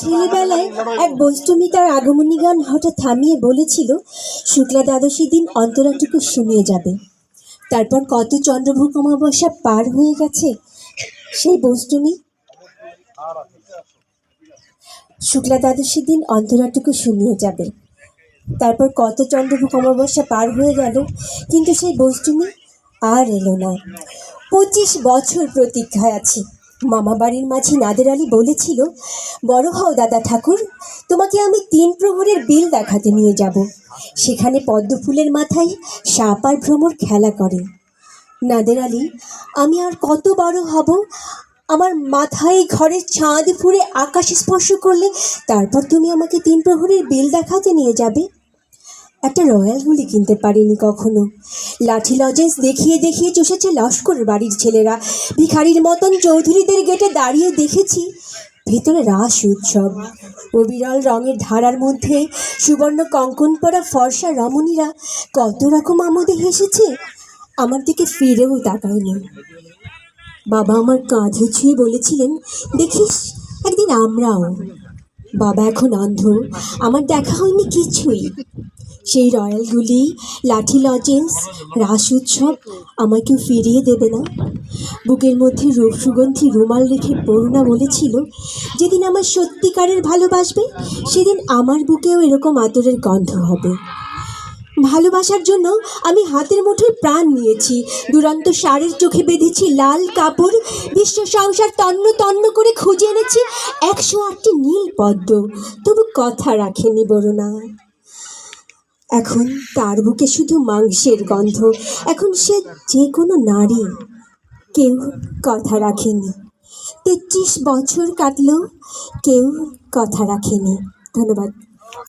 ছেলেবেলায় এক বৈষ্টমী তার আগমনী গান হঠাৎ থামিয়ে বলেছিল শুক্লা দ্বাদশী দিন অন্তরাটুকু শুনিয়ে যাবে। তারপর কত চন্দ্রভূক অমাবস্যা পার হয়ে গেছে, সেই বৈষ্টমী শুক্লা দ্বাদশী দিন অন্তরাটুকু শুনিয়ে যাবে। তারপর কত চন্দ্রভূক অমাবস্যা পার হয়ে গেল, কিন্তু সেই বৈষ্টমী আর এলো না। পঁচিশ বছর প্রতীক্ষায় আছি। মামা বাড়ির মাঝি নাদের আলী বলেছিল, বড় হও দাদা ঠাকুর, তোমাকে আমি তিন প্রহরের বিল দেখাতে নিয়ে যাব। সেখানে পদ্ম ফুলের মাথায় সাপ আর ভ্রমর খেলা করে। নাদের আলী, আমি আর কত বড় হব? আমার মাথায় ঘরের ছাদ ফুঁড়ে আকাশ স্পর্শ করলে তারপর তুমি আমাকে তিন প্রহরের বিল দেখাতে নিয়ে যাবে? একটা রয়্যাল গুলি কিনতে পারিনি কখনো। লাঠি লজেন্স দেখিয়ে দেখিয়ে চষেছে লস্কর বাড়ির ছেলেরা। ভিখারির মতন চৌধুরীদের গেটে দাঁড়িয়ে দেখেছি ভেতরে রাস উৎসব। অবিরল রঙের ধারার মধ্যে সুবর্ণ কঙ্কন পরা ফর্সা রমণীরা কত রকম আমোদে হেসেছে, আমার দিকে ফিরেও তাকায়নি। বাবা আমার কাঁধে ছুঁয়ে বলেছিলেন, দেখিস, একদিন আমরাও। বাবা এখন অন্ধ, আমার দেখা হয়নি কিছুই। সেই রয়্যালগুলি, লাঠি লজেন্স রাস উৎসব আমাকেও ফিরিয়ে দেবে না। বুকের মধ্যে রূপ সুগন্ধি রুমাল রেখে করুণা বলেছিল, যেদিন আমার সত্যিকারের ভালোবাসবে, সেদিন আমার বুকেও এরকম আতরের গন্ধ হবে। ভালোবাসার জন্য আমি হাতের মুঠোয় প্রাণ নিয়েছি। দুরন্ত সারের চোখে বেঁধেছি লাল কাপড়, বিশ্ব সংসার তন্ন তন্ন করে খুঁজে এনেছি একশো আটটি নীল পদ্ম। তবু কথা রাখেনি বরুণা। এখন তার বুকে শুধু মাংসের গন্ধ। এখন সে যে কোনো নারী। কেউ কথা রাখেনি। তেত্রিশ বছর কাটলেও কেউ কথা রাখেনি। ধন্যবাদ।